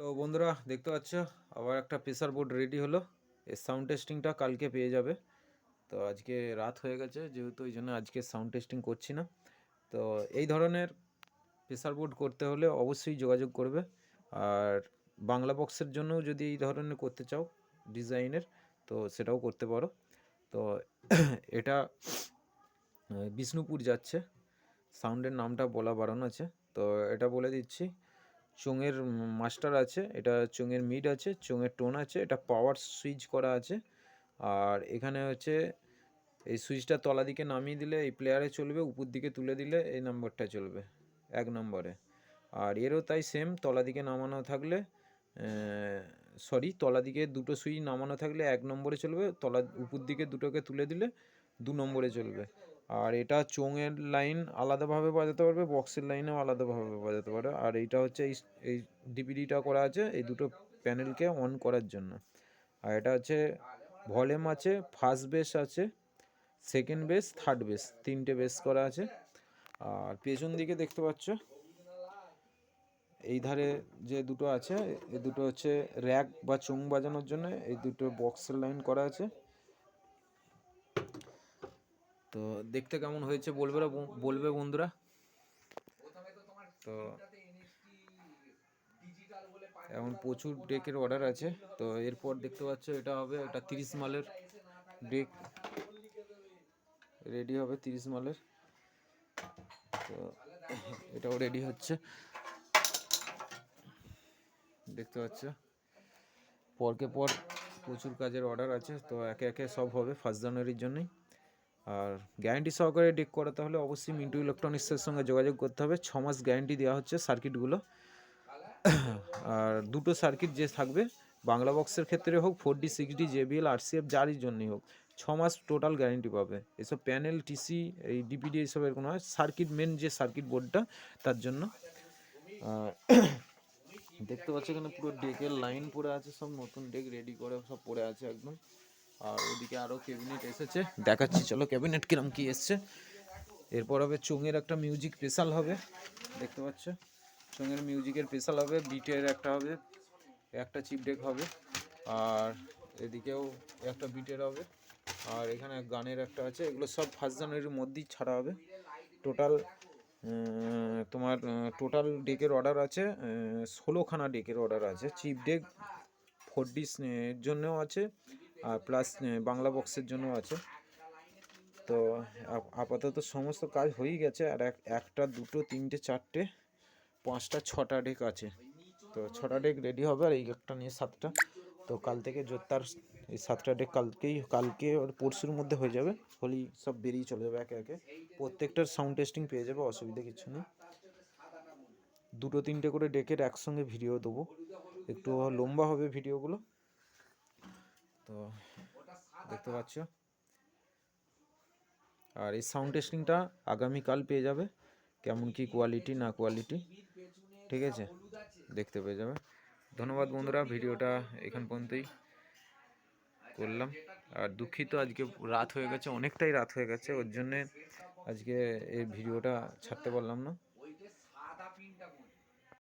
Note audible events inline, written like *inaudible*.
তো বন্ধুরা, দেখতে পাচ্ছ? আবার একটা প্রেসার বোর্ড রেডি হলো। এর সাউন্ড টেস্টিংটা কালকে পেয়ে যাবে। তো আজকে রাত হয়ে গেছে, যেহেতু ওই জন্য আজকে সাউন্ড টেস্টিং করছি না। তো এই ধরনের প্রেসার বোর্ড করতে হলে অবশ্যই যোগাযোগ করবে। আর বাংলা বক্সের জন্যও যদি এই ধরনের করতে চাও ডিজাইনের তো সেটাও করতে পারো। তো *clears throat* এটা বিষ্ণুপুর যাচ্ছে। সাউন্ডের নামটা বলা বারণ আছে। তো এটা বলে দিচ্ছি চোঙের মাস্টার আছে, এটা চোঙের মিড আছে, চোঙের টোন আছে, এটা পাওয়ার সুইচ করা আছে। আর এখানে হচ্ছে এই সুইচটা তলা দিকে নামিয়ে দিলে এই প্লেয়ারে চলবে, উপর দিকে তুলে দিলে এই নম্বরটা চলবে, এক নম্বরে আর এরও তাই সেম তলা দিকে নামানো থাকলে সরি তলা দিকে দুটো সুইচ নামানো থাকলে এক নম্বরে চলবে, তলা উপর দিকে দুটোকে তুলে দিলে দু নম্বরে চলবে। আর এটা চোঙের লাইন আলাদাভাবে বাজাতে পারবে বক্সের লাইনেও আলাদাভাবে বাজাতে পারবে। আর এইটা হচ্ছে এই এই ডিপিডিটা করা আছে, এই দুটো প্যানেলকে অন করার জন্য। আর এটা হচ্ছে ভলিউম আছে ফার্স্ট বেস আছে সেকেন্ড বেস থার্ড বেস তিনটে বেস করা আছে। আর পেছন দিকে দেখতে পাচ্ছ, এই ধারে যে দুটো আছে এই দুটো হচ্ছে র্যাক বা চোং বাজানোর জন্য, এই দুটো বক্সের লাইন করা আছে। তো দেখতে কেমন হয়েছে বলবে বলবে বন্ধুরা? তো এখন প্রচুর ডেকের অর্ডার আছে। তো এরপর দেখতে পাচ্ছ এটা হবে এটা তিরিশ মালের ডেক। রেডি হবে তিরিশ মালের। তো এটাও রেডি হচ্ছে। দেখতে পাচ্ছ? পরকে পর প্রচুর কাজের অর্ডার আছে। তো একে একে সব হবে ফার্স্ট জানুয়ারির জন্যই। আর গ্যারান্টি সহকারে ডেক করাতে হলে অবশ্যই মিন্টু ইলেকট্রনিক্সের সঙ্গে যোগাযোগ করতে হবে। ছ মাস গ্যারান্টি দেওয়া হচ্ছে সার্কিটগুলো আর দুটো সার্কিট যে থাকবে, বাংলা বক্সের ক্ষেত্রে হোক four D six D JBL RCF যারই জন্যই হোক, ছ মাস টোটাল গ্যারান্টি পাবে। এসব প্যানেল টিসি এই ডিপিডি এইসবের কোনো হয় সার্কিট মেন যে সার্কিট বোর্ডটা তার জন্য। দেখতে পাচ্ছ এখানে পুরো ডেকের লাইন পড়ে আছে, সব নতুন ডেক রেডি করে, সব পড়ে আছে একদম। আর ওদিকে আরও ক্যাবিনেট এসেছে। দেখাচ্ছি, চলো ক্যাবিনেট কিরম কি এসছে। এরপর হবে চোঙের একটা মিউজিক স্পেশাল হবে, দেখতে পাচ্ছ? চোঙের মিউজিকের স্পেশাল হবে, বিটের একটা হবে, একটা চিপ ডেক হবে, আর এদিকেও একটা বিটের হবে, আর এখানে গানের একটা আছে, এগুলো সব ফার্স্ট জানুয়ারির মধ্যেই ছাড়া হবে। টোটাল তোমার টোটাল ডেকের অর্ডার আছে ষোলোখানা ডেকের অর্ডার আছে, চিপ ডেক ফোর ডিস জন্যও আছে প্লাস বাংলা বক্সের জন্য আছে। তো আপাতত সমস্ত কাজ হয়েই গেছে, আর এক, একটা, দুটো, তিনটে, চারটে, পাঁচটা, ছটা ডেক আছে। তো ছটা ডেক রেডি হবে, আর এই একটা নিয়ে সাতটা। তো কাল থেকে জোরদার এই সাতটা ডেক কালকেই, কালকে আর পরশুর মধ্যে হয়ে যাবে। হলেই সব বেরিয়ে চলে যাবে একে একে। প্রত্যেকটার সাউন্ড টেস্টিং পেয়ে যাবে, অসুবিধা কিছু নেই। দুটো, তিনটে করে ডেকের একসঙ্গে ভিডিও দেবো। একটু লম্বা হবে ভিডিওগুলো তো দেখতে পাচ্ছ? আর এই সাউন্ড টেস্টিংটা আগামীকাল পেয়ে যাবে, কেমন কি কোয়ালিটি না কোয়ালিটি ঠিক আছে? দেখতে পেয়ে যাবে। ধন্যবাদ বন্ধুরা, ভিডিওটা এখান পর্যন্তই করলাম। আর দুঃখিত, আজকে রাত হয়ে গেছে, অনেকটাই রাত হয়ে গেছে, ওর জন্যে আজকে এই ভিডিওটা ছাড়তে পারলাম না।